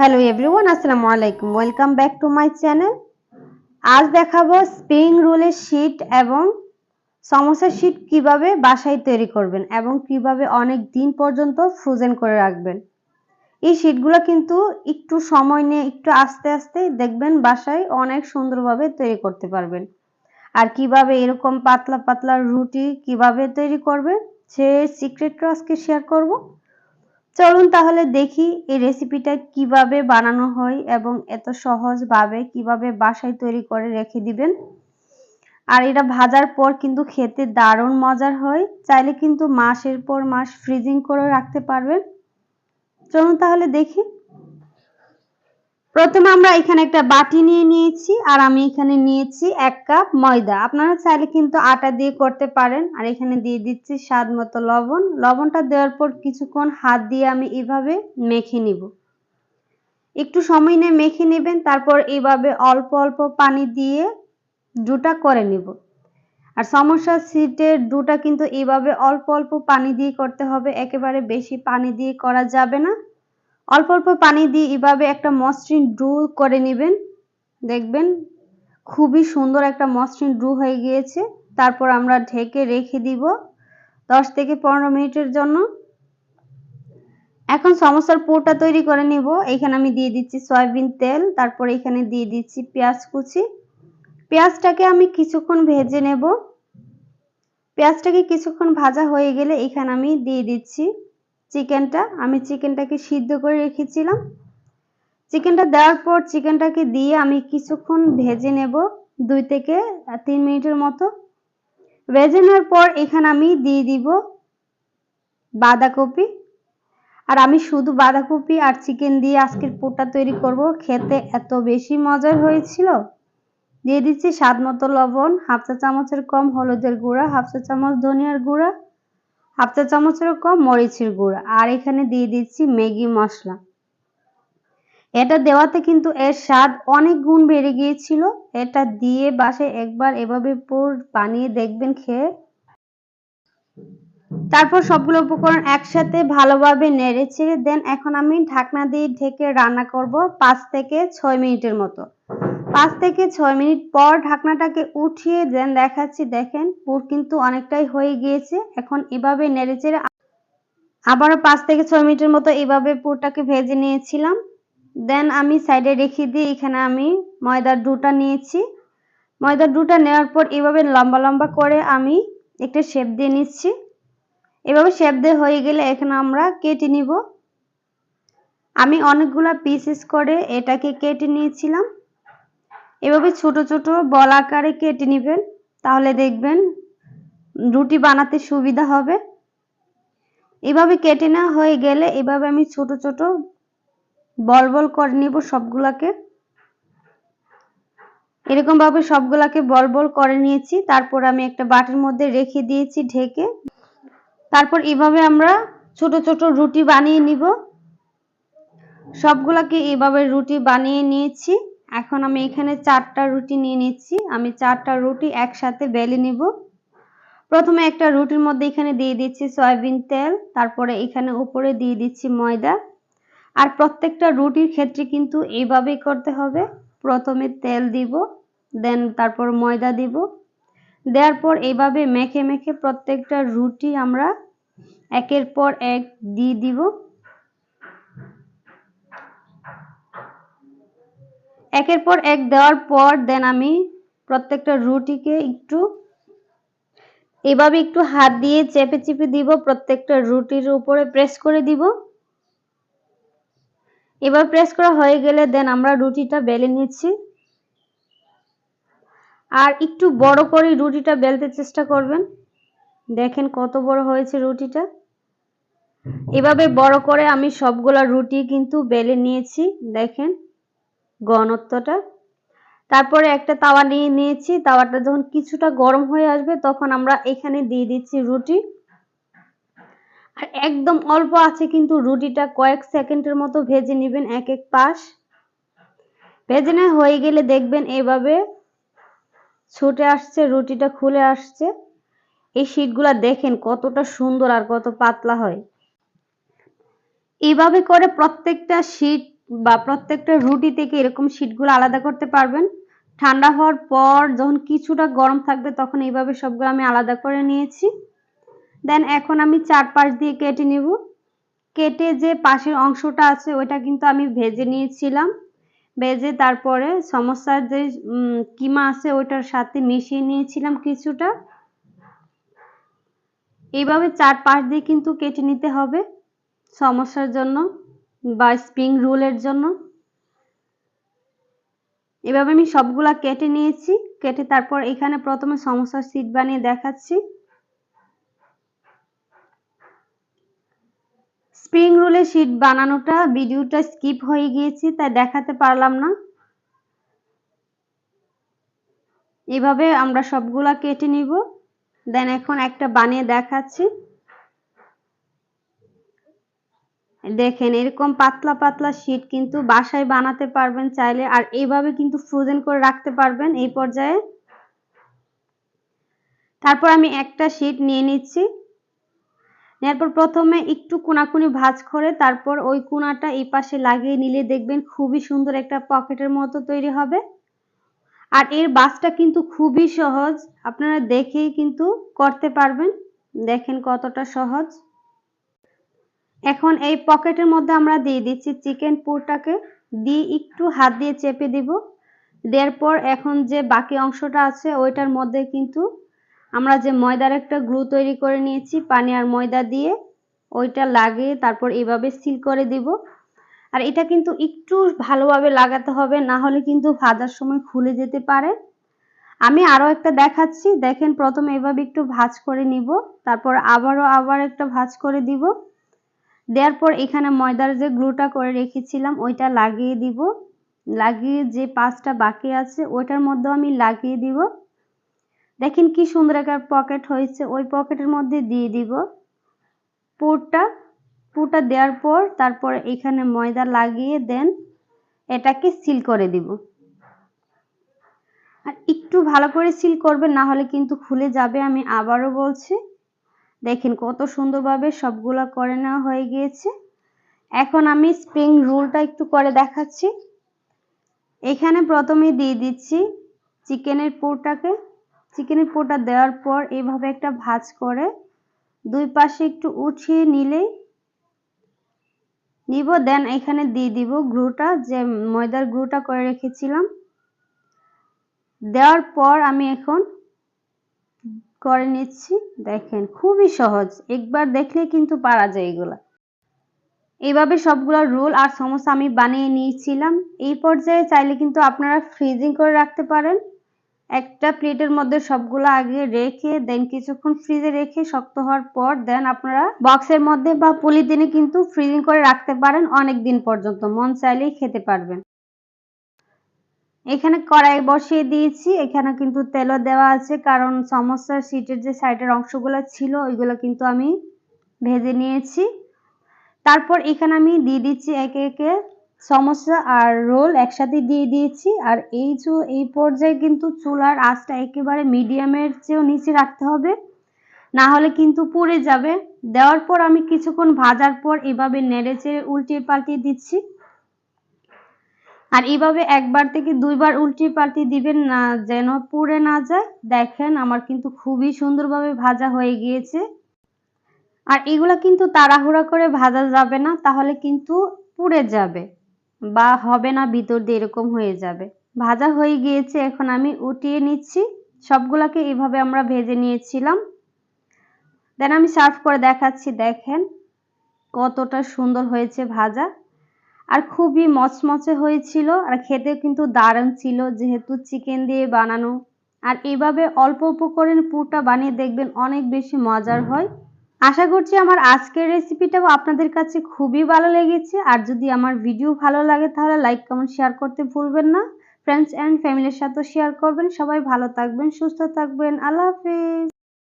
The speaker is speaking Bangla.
হ্যালো এভরিওয়ান আসসালামু আলাইকুম welcome back to my channel আজ দেখাবো স্প্রিং রোলের শীট এবং সমোসা শীট কীভাবে বাসায় তৈরি করবেন এবং কীভাবে অনেক দিন পর্যন্ত ফ্রোজেন করে রাখবেন। এই শীটগুলো কিন্তু একটু সময় নিয়ে একটু আস্তে আস্তে দেখবেন বাসায় অনেক সুন্দরভাবে তৈরি করতে পারবেন। আর কীভাবে এরকম পাতলা পাতলা রুটি কীভাবে তৈরি করবে সে সিক্রেটটা আজকে শেয়ার করব। চলুন তাহলে দেখি এই রেসিপিটা কীভাবে বানানো হয় এবং এত সহজভাবে কীভাবে বাসায় তৈরি করে রেখে দিবেন। আর এটা ভাজার পর কিন্তু খেতে দারুণ মজার হয়। চাইলে কিন্তু মাসের পর মাস ফ্রিজিং করে রাখতে পারবেন। চলুন তাহলে দেখি। প্রথমে আমরা এখানে একটা বাটি নিয়ে নিয়েছি, আর আমি এখানে নিয়েছি এক কাপ ময়দা। আপনারা চাইলে কিন্তু আটা দিয়ে করতে পারেন। আর এখানে দিয়ে দিচ্ছি স্বাদ মতো লবণ। লবণটা দেওয়ার পর কিছুক্ষণ হাত দিয়ে আমি এভাবে মেখে নিব। একটু সময় নিয়ে মেখে নেবেন, তারপর এইভাবে অল্প অল্প পানি দিয়ে ডুটা করে নিব। আর সমস্যা সিটের ডুটা কিন্তু এইভাবে অল্প অল্প পানি দিয়ে করতে হবে। একেবারে বেশি পানি দিয়ে করা যাবে না। অল্প অল্প পানি দিয়ে এভাবে একটা মসৃণ ডু করে নেবেন। দেখবেন খুবই সুন্দর একটা মসৃণ ডু হয়ে গিয়েছে। তারপর আমরা ঢেকে রেখে দিব দশ থেকে পনেরো মিনিটের জন্য। এখন সমস্যার পুরটা তৈরি করে নিব। এখানে আমি দিয়ে দিচ্ছি সয়াবিন তেল, তারপর এখানে দিয়ে দিচ্ছি পেঁয়াজ কুচি। পেঁয়াজটাকে আমি কিছুক্ষণ ভেজে নেব। পেঁয়াজটাকে কিছুক্ষণ ভাজা হয়ে গেলে এখানে আমি দিয়ে দিচ্ছি চিকেনটা, আমি চিকেনটাকে সিদ্ধ করে রেখেছিলাম। চিকেনটা দেওয়ার পর চিকেনটাকে দিয়ে আমি কিছুক্ষণ ভেজে নেব, দুই থেকে তিন মিনিটের মতো। ভেজে নেওয়ার পর এখানে আমি দিয়ে দিব বাঁধাকপি। আর আমি শুধু বাঁধাকপি আর চিকেন দিয়ে আজকের পোটা তৈরি করব। খেতে এত বেশি মজার হয়েছিল। দিয়ে দিচ্ছি স্বাদ মতো লবণ, হাফ চা চামচের কম হলুদের গুঁড়া, হাফ চা চামচ ধনিয়ার গুঁড়া। হাফ চা চামচেরও কম, মরিচের গুঁড়া। আর এখানে দিয়ে দিচ্ছি ম্যাগি মশলা। এটা দেওয়াতে কিন্তু এর স্বাদ অনেক গুণ বেড়ে গিয়েছিল। এটা দিয়ে বাসায় একবার এভাবে পুর বানিয়ে দেখবেন খেয়ে। তারপর সবগুলো উপকরণ একসাথে ভালোভাবে নেড়ে ছেড়ে দেন। এখন আমি ঢাকনা দিয়ে ঢেকে রান্না করব পাঁচ থেকে ছয় মিনিটের মতো। পাঁচ থেকে ছয় মিনিট পর ঢাকনাটাকে উঠিয়ে দেন, দেখাচ্ছি, দেখেন, পুর কিন্তু অনেকটাই হয়ে গিয়েছে। এখন এভাবে নেড়ে চেড়ে আবারও পাঁচ থেকে ছয় মিনিটের মতো এভাবে পুরটাকে ভেজে নিয়েছিলাম। দেন আমি সাইডে রেখে দিয়ে এখানে আমি ময়দার ডুটা নিয়েছি। ময়দার ডুটা নেওয়ার পর এভাবে লম্বা লম্বা করে আমি একটা শেপ দিয়ে নিচ্ছি। এভাবে শেপ দিয়ে হয়ে গেলে এখানে আমরা কেটে নিব। আমি অনেকগুলা পিসেস করে এটাকে কেটে নিয়েছিলাম। এভাবে ছোট ছোট বল আকারে কেটে নেবেন, তাহলে দেখবেন রুটি বানাতে সুবিধা হবে। এভাবে কেটে নেওয়া হয়ে গেলে এভাবে আমি ছোট ছোট বল বল করে নিব সবগুলাকে। এরকম ভাবে সবগুলাকে বল বল করে নিয়েছি, তারপর আমি একটা বাটির মধ্যে রেখে দিয়েছি ঢেকে। তারপর এভাবে আমরা ছোট ছোট রুটি বানিয়ে নিব। সবগুলাকে এভাবে রুটি বানিয়ে নিয়েছি। এখন আমি এখানে চারটা রুটি নিয়ে নিচ্ছি। আমি চারটা রুটি একসাথে বেলে নিব। প্রথমে একটা রুটির মধ্যে এখানে দিয়ে দিচ্ছি সয়াবিন তেল, তারপরে এখানে উপরে দিয়ে দিচ্ছি ময়দা। আর প্রত্যেকটা রুটির ক্ষেত্রে কিন্তু এইভাবেই করতে হবে। প্রথমে তেল দিব, দেন তারপর ময়দা দিব। দেওয়ার পর এইভাবে মেখে মেখে প্রত্যেকটা রুটি আমরা একের পর এক দিয়ে দিব। একের পর এক দেওয়ার পর দেন আমি প্রত্যেকটা রুটিকে একটু, এভাবে একটু হাত দিয়ে চেপে চেপে দিব, প্রত্যেকটা রুটির উপরে প্রেস করে দিব। এবার প্রেস করা হয়ে গেলে দেন আমরা রুটিটা বেলে নিচ্ছি। আর একটু বড় করে রুটিটা বেলতে চেষ্টা করবেন। দেখেন কত বড় হয়েছে রুটিটা। এভাবে বড় করে আমি সবগুলা রুটি কিন্তু বেলে নিয়েছি, দেখেন। ঘনত্বটা। তারপরে একটা তাওয়া নিয়ে নিয়েছি, তাওয়াটা যখন কিছুটা গরম হয়ে আসবে তখন আমরা এখানে দিয়ে দিচ্ছি রুটি। আর একদম অল্প আছে কিন্তু রুটিটা কয়েক সেকেন্ডের মতো ভেজে নেবেন এক এক পাশ। ভেজে নেওয়া হয়ে গেলে দেখবেন এভাবে ছুটে আসছে, রুটিটা খুলে আসছে। এই শীটগুলা দেখেন কতটা সুন্দর আর কত পাতলা হয়। এইভাবে করে প্রত্যেকটা শীট বা প্রত্যেকটা রুটি থেকে এরকম শীটগুলো আলাদা করতে পারবেন। ঠান্ডা হওয়ার পর যখন কিছুটা গরম থাকবে তখন এইভাবে সবগুলো আমি আলাদা করে নিয়েছি। দেন এখন আমি চার পাশ দিয়ে কেটে নেব। কেটে যে পাশের অংশটা আছে ওইটা কিন্তু আমি ভেজে নিয়েছিলাম। ভেজে তারপরে সমস্যার যে কিমা আছে ওইটার সাথে মিশিয়ে নিয়েছিলাম কিছুটা। এইভাবে চার পাশ দিয়ে কিন্তু কেটে নিতে হবে সমস্যার জন্য। বা স্প্রিং রোলের জন্য। এভাবে আমি সবগুলা কেটে নিয়েছি। কেটে তারপর এখানে প্রথমে সমস্যার সিট বানিয়ে দেখাচ্ছি। স্প্রিং রোলের শীট বানানোটা ভিডিওটা স্কিপ হয়ে গিয়েছি, তাই দেখাতে পারলাম না। এভাবে আমরা সবগুলা কেটে নিব। দেন এখন একটা বানিয়ে দেখাচ্ছি। দেখেন, এরকম পাতলা পাতলা শীট কিন্তু বাসায় বানাতে পারবেন চাইলে। আর এইভাবে কিন্তু ফ্রোজেন করে রাখতে পারবেন এই পর্যায়ে। তারপর আমি একটা শীট নিয়ে নিচ্ছি। এরপর প্রথমে একটু কোনাকুনি ভাজ করে তারপর ওই কোনাটা এই পাশে লাগিয়ে নিলে দেখবেন খুবই সুন্দর একটা পকেটের মতো তৈরি হবে। আর এর বাসটা কিন্তু খুবই সহজ। আপনারা দেখেই কিন্তু করতে পারবেন। দেখেন কতটা সহজ। এখন এই পকেটের মধ্যে আমরা দিয়ে দিচ্ছি চিকেন পুরটাকে, দিয়ে একটু হাত দিয়ে চেপে দিব। দেওয়ার পর এখন যে বাকি অংশটা আছে, ওইটার মধ্যে কিন্তু আমরা যে ময়দার একটা গ্লু তৈরি করে নিয়েছি, পানি আর ময়দা দিয়ে ওইটা লাগিয়ে তারপর এভাবে সিল করে দিব। আর এটা কিন্তু একটু ভালোভাবে লাগাতে হবে, না হলে কিন্তু ভাজার সময় খুলে যেতে পারে। আমি আরও একটা দেখাচ্ছি, দেখেন প্রথমে এভাবে একটু ভাজ করে নিব, তারপর আবারও আবার একটা ভাজ করে দিব। দেওয়ার পর এখানে ময়দার যে গ্লুটা করে রেখেছিলাম, ওইটা লাগিয়ে দিব। লাগিয়ে যে পাঁচটা বাকি আছে, ওইটার মধ্যেও আমি লাগিয়ে দিব। দেখেন কি সুন্দর একটা পকেট হয়েছে, ওই পকেটের মধ্যে দিয়ে দিব। পুরটা পুরটা দেওয়ার পর তারপর এখানে ময়দা লাগিয়ে দেন, এটাকে সিল করে দিব। আর একটু ভালো করে সিল করবেন, না হলে কিন্তু খুলে যাবে, আমি আবারও বলছি। দেখেন কত সুন্দরভাবে সবগুলো করে নেওয়া হয়ে গিয়েছে। এখন আমি স্প্রিং রোলটা একটু করে দেখাচ্ছি। এখানে প্রথমে দিয়ে দিচ্ছি চিকেনের পুরটাকে চিকেনের পুরটা দেওয়ার পর এভাবে একটা ভাজ করে দুই পাশে একটু উঠিয়ে নিলেই নিব। দেন এখানে দিয়ে দিব গ্রুটা যে ময়দার গ্রুটা করে রেখেছিলাম। দেওয়ার পর আমি এখন করে নিচ্ছি। দেখেন, খুবই সহজ। একবার দেখলে কিন্তু পারা যায় এগুলা। এইভাবে সবগুলো রোল আর সমস্যা আমি বানিয়ে নিয়েছিলাম। এই পর্যায়ে চাইলে কিন্তু আপনারা ফ্রিজিং করে রাখতে পারেন। একটা প্লেটের মধ্যে সবগুলো আগে রেখে, দেন কিছুক্ষণ ফ্রিজে রেখে শক্ত হওয়ার পর, দেন আপনারা বক্সের মধ্যে বা পলিথিনে কিন্তু ফ্রিজিং করে রাখতে পারেন অনেক দিন পর্যন্ত। মন চাইলেই খেতে পারবেন। এখানে কড়াই বসিয়ে দিয়েছি। এখানে কিন্তু তেলও দেওয়া আছে, কারণ সমস্যা সিটের যে সাইডের অংশগুলো ছিল, ওইগুলো কিন্তু আমি ভেজে নিয়েছি। তারপর এখানে আমি দিয়ে দিচ্ছি একে একে সমস্যা আর রোল একসাথে দিয়ে দিয়েছি। আর এই যে, এই পর্যায়ে কিন্তু চুলার আঁচটা একেবারে মিডিয়ামের চেয়েও নিচে রাখতে হবে। না হলে কিন্তু পুড়ে যাবে। দেওয়ার পর আমি কিছুক্ষণ ভাজার পর এভাবে নেড়ে চেড়ে উল্টিয়ে পাল্টিয়ে দিচ্ছি। আর এইভাবে একবার থেকে দুইবার উল্টিয়ে পাল্টিয়ে দিবেন না, যেন পুড়ে না যায়। দেখেন, আমার কিন্তু খুবই সুন্দরভাবে ভাজা হয়ে গিয়েছে। আর এগুলা কিন্তু তাড়াহুড়া করে ভাজা যাবে না, তাহলে কিন্তু পুড়ে যাবে বা হবে না, ভিতর দিয়ে এরকম হয়ে যাবে। ভাজা হয়ে গিয়েছে, এখন আমি উঠিয়ে নিচ্ছি। সবগুলাকে এভাবে আমরা ভেজে নিয়েছিলাম। দেন আমি সার্ভ করে দেখাচ্ছি, দেখেন কতটা সুন্দর হয়েছে ভাজা। আর খুবই মচমচে হয়েছিল আর খেতে কিন্তু দারুণ ছিল যেহেতু চিকেন দিয়ে বানানো। আর এভাবে অল্প উপকরণ পুরটা বানিয়ে দেখবেন অনেক বেশি মজার হয়। আশা করছি আমার আজকের রেসিপিটাও আপনাদের কাছে খুবই ভালো লেগেছে। আর যদি আমার ভিডিও ভালো লাগে তাহলে লাইক কমেন্ট শেয়ার করতে ভুলবেন না। ফ্রেন্ডস অ্যান্ড ফ্যামিলির সাথেও শেয়ার করবেন। সবাই ভালো থাকবেন, সুস্থ থাকবেন। আল্লাহ হাফিজ।